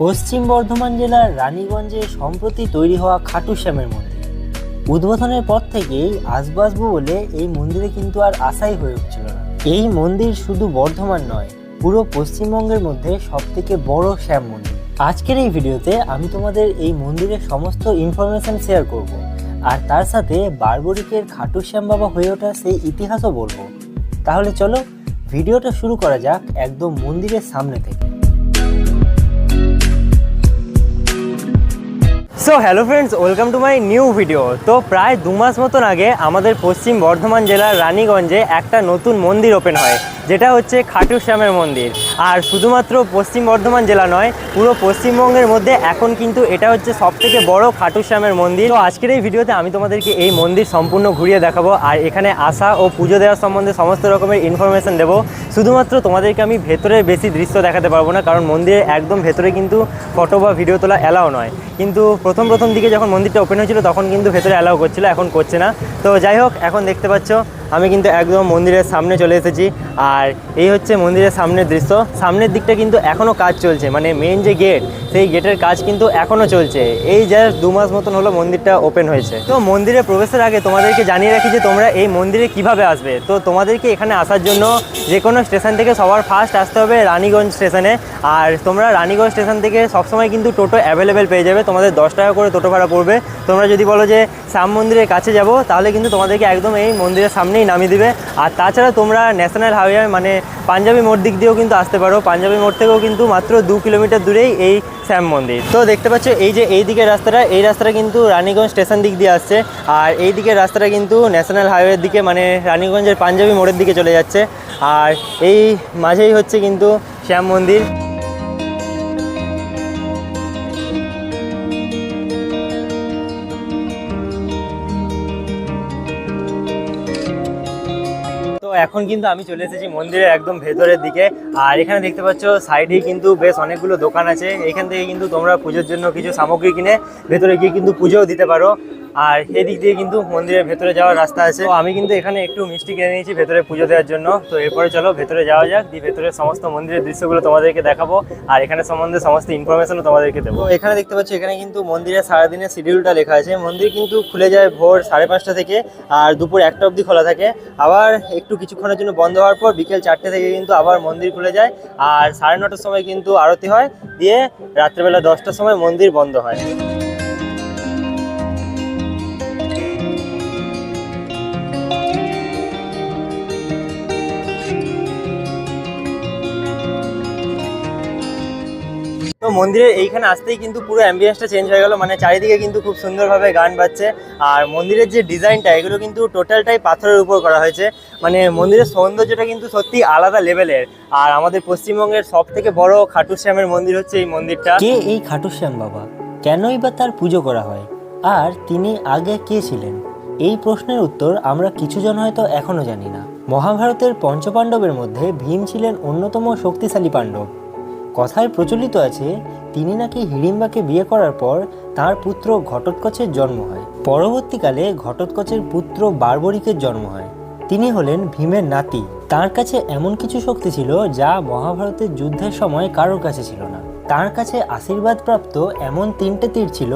পশ্চিম বর্ধমান জেলার রানীগঞ্জে সম্প্রতি তৈরি হওয়া খাটু শ্যামের মন্দির। উদ্বোধনের পর থেকেই আসব আসব বলে এই মন্দিরে কিন্তু আর আশাই হয়ে উঠছিল না। এই মন্দির শুধু বর্ধমান নয়, পুরো পশ্চিমবঙ্গের মধ্যে সব থেকে বড় শ্যাম মন্দির। আজকের এই ভিডিওতে আমি তোমাদের এই মন্দিরের সমস্ত ইনফরমেশন শেয়ার করব। আর তার সাথে বারবরিকের খাটু শ্যাম বাবা হয়ে ওঠার সেই ইতিহাসও বলব। তাহলে চলো, ভিডিওটা শুরু করা যাক একদম মন্দিরের সামনে থেকে। So hello friends welcome to my new video তো প্রায় দু মাস মতন আগে আমাদের পশ্চিম বর্ধমান জেলার রানীগঞ্জে একটা নতুন মন্দির ওপেন হয়। যেটা হচ্ছে খাটু শ্যামের মন্দির। আর শুধুমাত্র পশ্চিম বর্ধমান জেলা নয়, পুরো পশ্চিমবঙ্গের মধ্যে এখন কিন্তু এটা হচ্ছে সব থেকে বড় খাটু শ্যামের মন্দির। তো আজকের এই ভিডিওতে আমি তোমাদেরকে এই মন্দির সম্পূর্ণ ঘুরিয়ে দেখাবো, আর এখানে আসা ও পুজো দেওয়ার সম্বন্ধে সমস্ত রকমের ইনফরমেশন দেবো। শুধুমাত্র তোমাদেরকে আমি ভেতরের বেশি দৃশ্য দেখাতে পারব না, কারণ মন্দিরের একদম ভেতরে কিন্তু ফটো বা ভিডিও তোলা অ্যালাও নয়। কিন্তু প্রথম প্রথম দিকে যখন মন্দিরটা ওপেন হয়েছিল, তখন কিন্তু ভেতরে অ্যালাউ করছিল, এখন করছে না। তো যাই হোক, এখন দেখতে পাচ্ছ আমি কিন্তু একদম মন্দিরের সামনে চলে এসেছি। আর এই হচ্ছে মন্দিরের সামনের দৃশ্য। সামনের দিকটা কিন্তু এখনও কাজ চলছে। মানে মেন যে গেট সেই গেটের কাজ কিন্তু এখনও চলছে। এই জাস্ট দু মাস মতন হলো মন্দিরটা ওপেন হয়েছে। তো মন্দিরে প্রবেশের আগে তোমাদেরকে জানিয়ে রাখি যে তোমরা এই মন্দিরে কীভাবে আসবে? তো তোমাদেরকে এখানে আসার জন্য যে কোনো স্টেশন থেকে সবার ফার্স্ট আসতে হবে রানীগঞ্জ স্টেশনে আর তোমরা রানীগঞ্জ স্টেশন থেকে সবসময় কিন্তু টোটো অ্যাভেলেবেল পেয়ে যাবে। তোমাদের দশ টাকা করে টোটো ভাড়া পড়বে। তোমরা যদি বলো যে শ্যাম মন্দিরের কাছে যাব, তাহলে কিন্তু তোমাদেরকে একদম এই মন্দিরের সামনেই নামিয়ে দিবে। আর তাছাড়া তোমরা ন্যাশনাল হাইওয়ে মানে পাঞ্জাবি মোড় দিক দিয়েও কিন্তু আসতে পারো। পাঞ্জাবি মোড় থেকেও কিন্তু মাত্র দু কিলোমিটার দূরেই এই শ্যাম মন্দির। তো দেখতে পাচ্ছ, এই যে এই দিকের রাস্তাটা, এই রাস্তাটা কিন্তু রানীগঞ্জ স্টেশন দিক দিয়ে আসছে। আর এই দিকের রাস্তাটা কিন্তু ন্যাশনাল হাইওয়ের দিকে মানে রানীগঞ্জের পাঞ্জাবি মোড়ের দিকে চলে যাচ্ছে। আর এই মাঝেই হচ্ছে কিন্তু শ্যাম মন্দির। এখন কিন্তু আমি চলে এসেছি মন্দিরের একদম ভেতরের দিকে। আর এখানে দেখতে পাচ্ছ, সাইডে কিন্তু বেশ অনেকগুলো দোকান আছে। এখান থেকে কিন্তু তোমরা পুজোর জন্য কিছু সামগ্রী কিনে ভেতরে গিয়ে কিন্তু পুজোও দিতে পারো। আর এদিক দিয়ে কিন্তু মন্দিরের ভেতরে যাওয়ার রাস্তা আছে। তো আমি কিন্তু এখানে একটু মিষ্টি কিনে নিয়েছি ভেতরে পুজো দেওয়ার জন্য। তো এরপরে চলো ভেতরে যাওয়া যাক, দিয়ে ভেতরে সমস্ত মন্দিরের দৃশ্যগুলো তোমাদেরকে দেখাবো। আর এখানে সম্বন্ধে সমস্ত ইনফরমেশনও তোমাদেরকে দেবো। এখানে দেখতে পাচ্ছি, এখানে কিন্তু মন্দিরের সারাদিনের শিডিউলটা লেখা আছে। মন্দির কিন্তু খুলে যায় ভোর সাড়ে পাঁচটা থেকে আর দুপুর একটা অবধি খোলা থাকে। আবার একটু কিছুক্ষণের জন্য বন্ধ হওয়ার পর বিকেল চারটে থেকে কিন্তু আবার মন্দির খুলে যায়। আর সাড়ে নটার সময় কিন্তু আরতি হয়। দিয়ে রাত্রেবেলা দশটার সময় মন্দির বন্ধ হয়। মন্দিরের এইখানে আসতেই কিন্তু পুরো অ্যাম্বিয়েন্সটা চেঞ্জ হয়ে গেল। মানে চারিদিকে কিন্তু খুব সুন্দরভাবে গান বাজছে। আর মন্দিরের যে ডিজাইনটা এগুলো কিন্তু টোটালটাই পাথরের উপর করা হয়েছে। মানে মন্দিরের সৌন্দর্যটা কিন্তু সত্যি আলাদা লেভেলের আর আমাদের পশ্চিমবঙ্গের সব থেকে বড় খাটু শ্যামের মন্দির হচ্ছে এই মন্দিরটা। কে এই খাটু শ্যাম বাবা? কেনই বা তার পুজো করা হয়? আর তিনি আগে কে ছিলেন? এই প্রশ্নের উত্তর আমরা কিছুজন হয়তো এখনও জানি না। মহাভারতের পঞ্চপাণ্ডবের মধ্যে ভীম ছিলেন অন্যতম শক্তিশালী পাণ্ডব। কথায় প্রচলিত আছে, তিনি নাকি হিড়িম্বাকে বিয়ে করার পর তার পুত্র ঘটোৎকচের জন্ম হয়। পরবর্তীকালে ঘটোৎকচের পুত্র বারবরিকের জন্ম হয়। তিনি হলেন ভীমের নাতি। তার কাছে এমন কিছু শক্তি ছিল যা মহাভারতের যুদ্ধের সময় কারোর কাছে ছিল না। তার কাছে আশীর্বাদপ্রাপ্ত এমন তিনটে তীর ছিল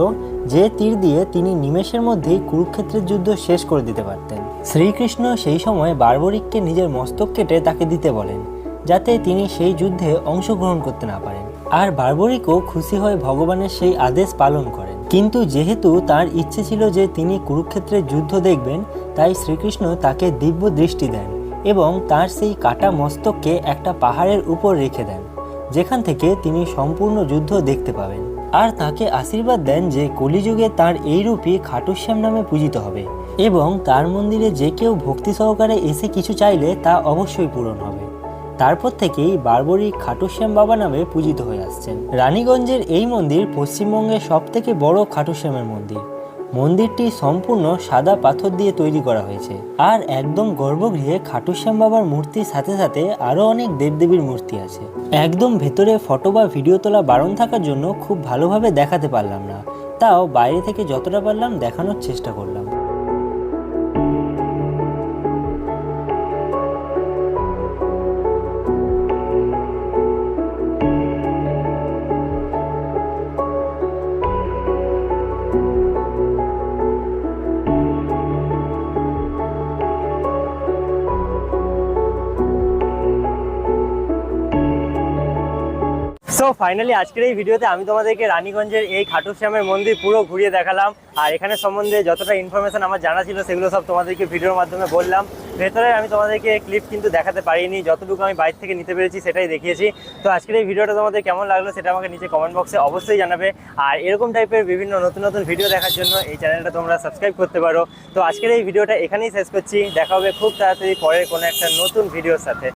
যে তীর দিয়ে তিনি নিমেষের মধ্যেই কুরুক্ষেত্রের যুদ্ধ শেষ করে দিতে পারতেন। শ্রীকৃষ্ণ সেই সময় বারবরিককে নিজের মস্তক কেটে তাকে দিতে বলেন। যাতে তিনি সেই যুদ্ধে অংশগ্রহণ করতে না পারেন। আর বার্বরিকও খুশি হয়ে ভগবানের সেই আদেশ পালন করেন। কিন্তু যেহেতু তার ইচ্ছে ছিল যে তিনি কুরুক্ষেত্রের যুদ্ধ দেখবেন, তাই শ্রীকৃষ্ণ তাকে দিব্য দৃষ্টি দেন এবং তার সেই কাটা মস্তককে একটা পাহাড়ের উপর রেখে দেন, যেখান থেকে তিনি সম্পূর্ণ যুদ্ধ দেখতে পাবেন। আর তাকে আশীর্বাদ দেন যে কলিযুগে তার এই রূপই খাটুশ্যাম নামে পূজিত হবে এবং তার মন্দিরে যে কেউ ভক্তি সহকারে এসে কিছু চাইলে তা অবশ্যই পূরণ হবে। তারপর থেকেই বারবরিক খাটুশ্যাম বাবা নামে পূজিত হয়ে আসছেন। রানীগঞ্জের এই মন্দির পশ্চিমবঙ্গের সব থেকে বড় খাটুশ্যামের মন্দির। মন্দিরটি সম্পূর্ণ সাদা পাথর দিয়ে তৈরি করা হয়েছে। আর একদম গর্ভগৃহে খাটুশ্যাম বাবার মূর্তির সাথে সাথে আরও অনেক দেবদেবীর মূর্তি আছে। একদম ভেতরে ফটো বা ভিডিও তোলা বারণ থাকার জন্য খুব ভালোভাবে দেখাতে পারলাম না। তাও বাইরে থেকে যতটা পারলাম দেখানোর চেষ্টা করলাম। ফাইনালি আজকের এই ভিডিওতে আমি তোমাদেরকে রানীগঞ্জের এই খাটু শ্যামের মন্দির পুরো ঘুরিয়ে দেখালাম। আর এখানে সম্বন্ধে যতটা ইনফরমেশন আমার জানা ছিল সেগুলো সব তোমাদেরকে ভিডিওর মাধ্যমে বললাম। ভেতরে আমি তোমাদেরকে ক্লিপ কিন্তু দেখাতে পারিনি। যতটুকু আমি বাইরে থেকে নিতে পেরেছি সেটাই দেখিয়েছি। তো আজকের এই ভিডিওটা তোমাদের কেমন লাগল সেটা আমাকে নিচে কমেন্ট বক্সে অবশ্যই জানাবে। আর এরকম টাইপের বিভিন্ন নতুন নতুন ভিডিও দেখার জন্য এই চ্যানেলটা তোমরা সাবস্ক্রাইব করতে পারো। তো আজকের এই ভিডিওটা এখানেই শেষ করছি। দেখা হবে খুব তাড়াতাড়ি পরের কোনো একটা নতুন ভিডিওর সাথে।